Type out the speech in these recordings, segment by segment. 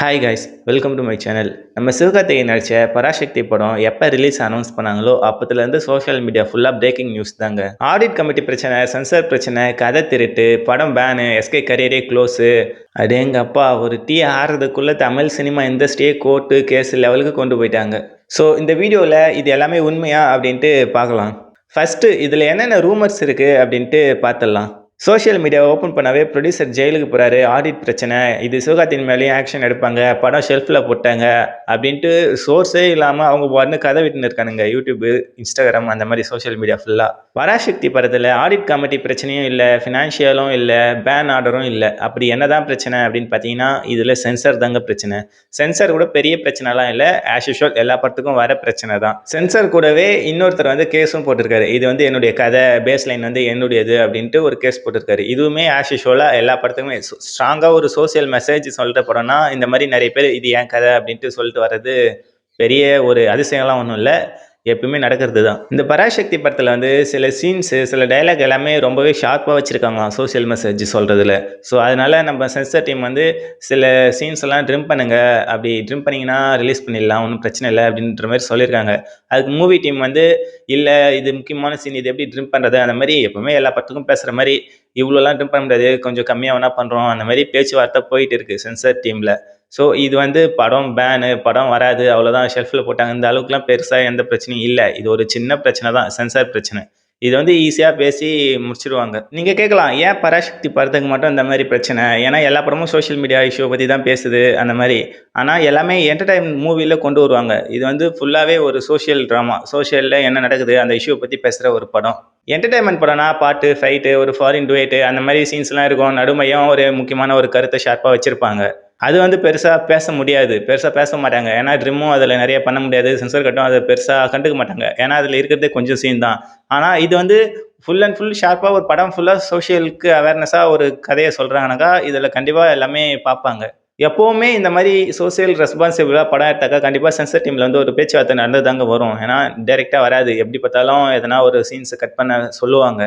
Hi guys welcome to my channel நம்ம சிவகார்த்திகை நடித்த பராசக்தி படம் எப்போ ரிலீஸ் அனௌன்ஸ் பண்ணாங்களோ அப்போதுலேருந்து சோஷியல் மீடியா ஃபுல்லாக பிரேக்கிங் நியூஸ் தாங்க. ஆடிட் கமிட்டி பிரச்சனை சென்சார் பிரச்சனை கதை திருட்டு படம் பேனு எஸ்கே கரியரே க்ளோஸு அடேங்கப்பா ஒரு டீ ஆடுறதுக்குள்ளே தமிழ் சினிமா இண்டஸ்ட்ரியே கோர்ட்டு கேஸ் லெவலுக்கு கொண்டு போயிட்டாங்க. ஸோ இந்த வீடியோவில் இது எல்லாமே உண்மையா அப்படின்ட்டு பார்க்கலாம். ஃபஸ்ட்டு இதில் என்னென்ன ரூமர்ஸ் இருக்குது அப்படின்ட்டு பார்த்துடலாம். சோஷியல் மீடியா ஓப்பன் பண்ணாவே ப்ரொடியூசர் ஜெயிலுக்கு போகிறாரு ஆடிட் பிரச்சனை இது சிவகார்த்தின் மேலேயும் ஆக்ஷன் எடுப்பாங்க படம் ஷெல்ஃபில் போட்டாங்க அப்படின்ட்டு சோர்ஸே இல்லாமல் அவங்க வந்து கதை விட்டுன்னு இருக்கானுங்க யூடியூப்பு இன்ஸ்டாகிராம் அந்த மாதிரி சோஷியல் மீடியா ஃபுல்லாக பராசக்தி படத்தில் ஆடிட் கமிட்டி பிரச்சனையும் இல்லை ஃபினான்ஷியலும் இல்லை பேன் ஆர்டரும் இல்லை. அப்படி என்னதான் பிரச்சனை அப்படின்னு பார்த்தீங்கன்னா இதில் சென்சார் தாங்க பிரச்சனை. சென்சார் கூட பெரிய பிரச்சனைலாம் இல்லை ஆஸ் யூஷுவல் எல்லா படத்துக்கும் வர பிரச்சனை தான். சென்சார் கூடவே இன்னொருத்தர் வந்து கேஸும் போட்டிருக்காரு. இது வந்து என்னுடைய கதை பேஸ் லைன் வந்து என்னுடையது அப்படின்ட்டு ஒரு கேஸ் போட்டிருக்காரு. இதுவுமே ஆஸ் யூஷுவலாக எல்லா படத்துக்குமே ஸ்ட்ராங்காக ஒரு சோசியல் மெசேஜ் சொல்லிட்டு படம்னா இந்த மாதிரி நிறைய பேர் இது ஏன் கதை அப்படின்ட்டு சொல்லிட்டு வர்றது பெரிய ஒரு அதிசயம்லாம் ஒன்றும் இல்லை. எப்பவுமே நடக்கிறது தான் இந்த பராசக்தி படத்தில் வந்து சில சீன்ஸு சில டைலாக் எல்லாமே ரொம்பவே ஷார்ப்பாக வச்சுருக்காங்க சோசியல் மெசேஜ் சொல்கிறதுல ஸோ அதனால் நம்ம சென்சர் டீம் வந்து சில சீன்ஸ் எல்லாம் ட்ரிம் பண்ணுங்கள் அப்படி ட்ரிம் பண்ணிங்கன்னா ரிலீஸ் பண்ணிடலாம் ஒன்றும் பிரச்சனை இல்லை அப்படின்ற மாதிரி சொல்லியிருக்காங்க. அதுக்கு மூவி டீம் வந்து இல்லை இது முக்கியமான சீன் இது எப்படி ட்ரிம் பண்ணுறது அந்த மாதிரி எப்பவுமே எல்லா படத்துக்கும் பேசுகிற மாதிரி இவ்வளோலாம் ட்ரிம் பண்ண முடியாது கொஞ்சம் கம்மியாக வேணால் பண்ணுறோம் அந்த மாதிரி பேச்சுவார்த்தை போயிட்டு இருக்குது சென்சர் டீமில் ஸோ இது வந்து படம் பேனு படம் வராது அவ்வளோதான் ஷெல்ஃபில் போட்டாங்க. இந்த அளவுக்குலாம் பெருசாக எந்த பிரச்சனையும் இல்லை. இது ஒரு சின்ன பிரச்சனை தான் சென்சார் பிரச்சனை. இது வந்து ஈஸியாக பேசி முடிச்சிடுவாங்க நீங்கள் கேட்கலாம் ஏன் பராசக்தி படத்துக்கு மட்டும் இந்த மாதிரி பிரச்சனை? ஏன்னா எல்லா படமும் சோஷியல் மீடியா இஷ்யூ பற்றி தான் பேசுது அந்த மாதிரி. ஆனால் எல்லாமே என்டர்டைன்மெண்ட் மூவியில் கொண்டு வருவாங்க. இது வந்து ஃபுல்லாகவே ஒரு சோஷியல் ட்ராமா சோஷியலில் என்ன நடக்குது அந்த இஷ்யூ பற்றி பேசுகிற ஒரு படம். என்டர்டைன்மெண்ட் படம்னா பாட்டு ஃபைட்டு ஒரு ஃபாரின் டுவேட்டு அந்த மாதிரி சீன்ஸ்லாம் இருக்கும். நடுமையும் ஒரு முக்கியமான ஒரு கருத்தை ஷார்ப்பாக வச்சுருப்பாங்க. அது வந்து பெருசாக பேச முடியாது. பெருசாக பேச மாட்டாங்க. ஏன்னா ட்ரிம்மும் அதில் நிறைய பண்ண முடியாது. சென்சர் கட்டும் அதை பெருசாக கண்டுக்க மாட்டாங்க. ஏன்னா அதில் இருக்கிறதே கொஞ்சம் சீன் தான். ஆனால் இது வந்து ஃபுல் அண்ட் ஃபுல் ஷார்ப்பாக ஒரு படம் ஃபுல்லாக சோஷியலுக்கு அவேர்னஸாக ஒரு கதையை சொல்கிறாங்கனாக்கா இதில் கண்டிப்பாக எல்லாமே பார்ப்பாங்க. எப்போவுமே இந்த மாதிரி சோசியல் ரெஸ்பான்சிபிளாக படம் எடுத்தாக்கா கண்டிப்பாக சென்சர் டீமில் வந்து ஒரு பேச்சுவார்த்தை நடந்து தாங்க வரும். ஏன்னா டைரெக்டாக வராது. எப்படி பார்த்தாலும் எதனா ஒரு சீன்ஸை கட் பண்ண சொல்லுவாங்க.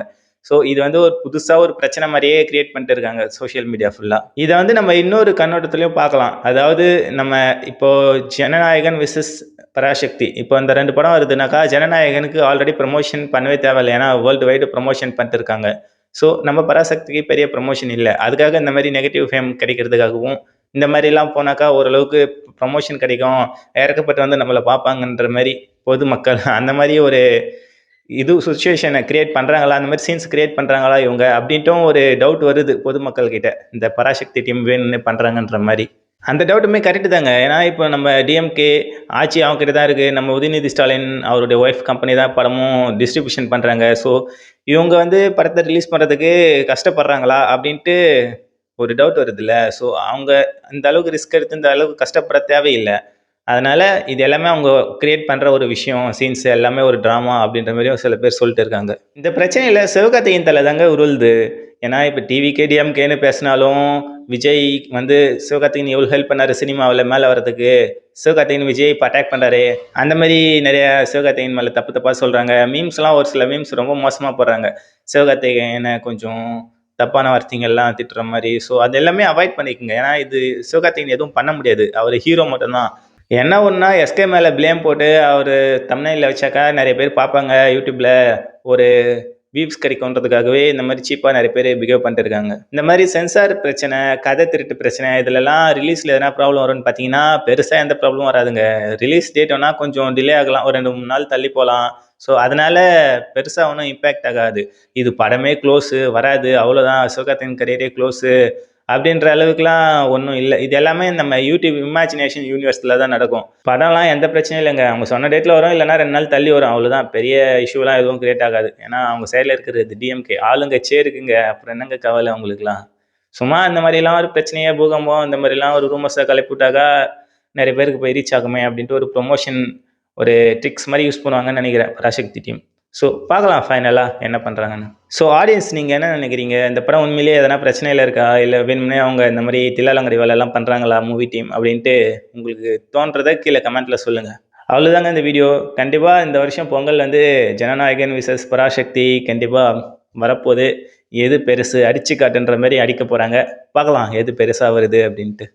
ஸோ இது வந்து ஒரு புதுசாக ஒரு பிரச்சனை மாதிரியே கிரியேட் பண்ணிட்டு இருக்காங்க சோஷியல் மீடியா ஃபுல்லாக இதை வந்து நம்ம இன்னொரு கண்ணோட்டத்துலையும் பார்க்கலாம். அதாவது நம்ம இப்போ ஜனநாயகன் விசஸ் பராசக்தி. இப்போ இந்த ரெண்டு படம் வருதுனாக்கா ஜனநாயகனுக்கு ஆல்ரெடி ப்ரமோஷன் பண்ணவே தேவையில்லை. ஏன்னா வேர்ல்டு வைடு ப்ரமோஷன் பண்ணிட்டு இருக்காங்க ஸோ நம்ம பராசக்திக்கு பெரிய ப்ரமோஷன் இல்லை. அதுக்காக இந்த மாதிரி நெகட்டிவ் ஃபேம் கிடைக்கிறதுக்காகவும் இந்த மாதிரிலாம் போனாக்கா ஓரளவுக்கு ப்ரமோஷன் கிடைக்கும். இறக்கப்பட்டு வந்து நம்மளை பார்ப்பாங்கன்ற மாதிரி பொதுமக்கள் அந்த மாதிரி ஒரு இது சுச்சுவேஷனை கிரியேட் பண்ணுறாங்களா அந்த மாதிரி சீன்ஸ் கிரியேட் பண்ணுறாங்களா இவங்க? அப்படின்ட்டும் ஒரு டவுட் வருது பொதுமக்கள் கிட்ட இந்த பராசக்தி டீம் வேணும்னு பண்ணுறாங்கன்ற மாதிரி. அந்த டவுட்டுமே கரெக்டு தாங்க. ஏன்னா இப்போ நம்ம டிஎம்கே ஆட்சி அவங்ககிட்ட தான் இருக்குது நம்ம உதயநிதி ஸ்டாலின் அவருடைய ஒய்ஃப் கம்பெனி தான் படமும் டிஸ்ட்ரிபியூஷன் பண்ணுறாங்க ஸோ இவங்க வந்து படத்தை ரிலீஸ் பண்ணுறதுக்கு கஷ்டப்படுறாங்களா? அப்படின்ட்டு ஒரு டவுட் வருதுல்ல. ஸோ அவங்க அந்த அளவுக்கு ரிஸ்க் எடுத்து இந்த அளவுக்கு கஷ்டப்பட தேவையில்லை. அதனால் இது எல்லாமே அவங்க கிரியேட் பண்ணுற ஒரு விஷயம் சீன்ஸ் எல்லாமே ஒரு ட்ராமா அப்படின்ற மாதிரியும் சில பேர் சொல்லிட்டு இருக்காங்க. இந்த பிரச்சனையில் சிவகார்த்தியின் தலை தாங்க உருளுது. ஏன்னா இப்போ டிவி கேடிஎம்கேன்னு பேசினாலும் விஜய் வந்து சிவகார்த்திகேயன் எவ்வளோ ஹெல்ப் பண்ணார் சினிமாவில் மேலே வர்றதுக்கு. சிவகார்த்திகேயன் விஜய் இப்போ அட்டாக் பண்ணுறாரு அந்த மாதிரி நிறைய சிவகார்த்திகேயன் மேலே தப்பு தப்பாக சொல்கிறாங்க மீம்ஸ்லாம் ஒரு சில மீம்ஸ் ரொம்ப மோசமாக போடுறாங்க. சிவகார்த்திகேயனை கொஞ்சம் தப்பான வார்த்தைங்கள்லாம் திட்டுற மாதிரி. ஸோ அது எல்லாமே அவாய்ட் பண்ணிக்கோங்க. ஏன்னா இது சிவகார்த்திகேயன் எதுவும் பண்ண முடியாது. அவர் ஹீரோ மட்டும்தான். என்ன ஒன்றா எஸ்கே மேலே ப்ளேம் போட்டு அவர் தமிழ்நாட்டில் வச்சாக்கா நிறைய பேர் பார்ப்பாங்க யூடியூப்பில் ஒரு வியூஸ் கிடைக்குன்றதுக்காகவே இந்த மாதிரி சீப்பாக நிறைய பேர் பிஹேவ் பண்ணிட்டு இருக்காங்க. இந்த மாதிரி சென்சார் பிரச்சனை கதை திருட்டு பிரச்சனை இதுலலாம் ரிலீஸில் எதனா ப்ராப்ளம் வரும்னு பார்த்தீங்கன்னா பெருசாக எந்த ப்ராப்ளம் வராதுங்க. ரிலீஸ் டேட் வேணால் கொஞ்சம் டிலே ஆகலாம் ஒரு ரெண்டு மூணு நாள் தள்ளி போகலாம். ஸோ அதனால் பெருசாக ஒன்றும் இம்பேக்ட் ஆகாது. இது படமே க்ளோஸு வராது அவ்வளோதான் சிவகார்த்திகன் கரியரே க்ளோஸு அப்படின்ற அளவுக்குலாம் ஒன்றும் இல்லை. இது எல்லாமே நம்ம யூடியூப் இமேஜினேஷன் யூனிவர்ஸில் தான் நடக்கும். படம்லாம் எந்த பிரச்சனையும் இல்லைங்க. அவங்க சொன்ன டேட்டில் வரும் இல்லைனா ரெண்டு நாள் தள்ளி வரும். அவ்வளோதான் பெரிய இஷ்யூலாம் எதுவும் கிரியேட் ஆகாது. ஏன்னா அவங்க சைடில் இருக்கிறது டிஎம்கே ஆளுங்க இருக்குங்க. அப்புறம் என்னங்க கவலை அவங்களுக்குலாம் சும்மா இந்த மாதிரிலாம் ஒரு பிரச்சனையே பூகம்பம் இந்த மாதிரிலாம் ஒரு ரூமர்ஸை கிளப்பி விட்டாக்கா நிறைய பேருக்கு போய் ரீச் ஆகுமே அப்படின்ட்டு ஒரு ப்ரொமோஷன் ஒரு ட்ரிக்ஸ் மாதிரி யூஸ் பண்ணுவாங்கன்னு நினைக்கிறேன். பராசக்தி டீம் ஸோ பார்க்கலாம் ஃபைனலாக என்ன பண்ணுறாங்கன்னு ஸோ ஆடியன்ஸ் நீங்கள் என்ன நினைக்கிறீங்க? இந்த படம் உண்மையிலேயே எதனா பிரச்சனையில் இருக்கா? இல்லை வேணும்னே அவங்க இந்த மாதிரி தில்லாலங்கடி வேலையெல்லாம் பண்ணுறாங்களா மூவி டீம் அப்படின்ட்டு உங்களுக்கு தோன்றதை கீழே கமெண்ட்டில் சொல்லுங்கள் அவ்வளோதாங்க இந்த வீடியோ கண்டிப்பாக இந்த வருஷம் பொங்கல் வந்து ஜனநாயகன் விசஸ் பராசக்தி கண்டிப்பாக வரப்போகுது. எது பெருசு? அடிச்சு காட்டுன்ற மாதிரி அடிக்க போகிறாங்க பார்க்கலாம் எது பெருசாக வருது அப்படின்ட்டு.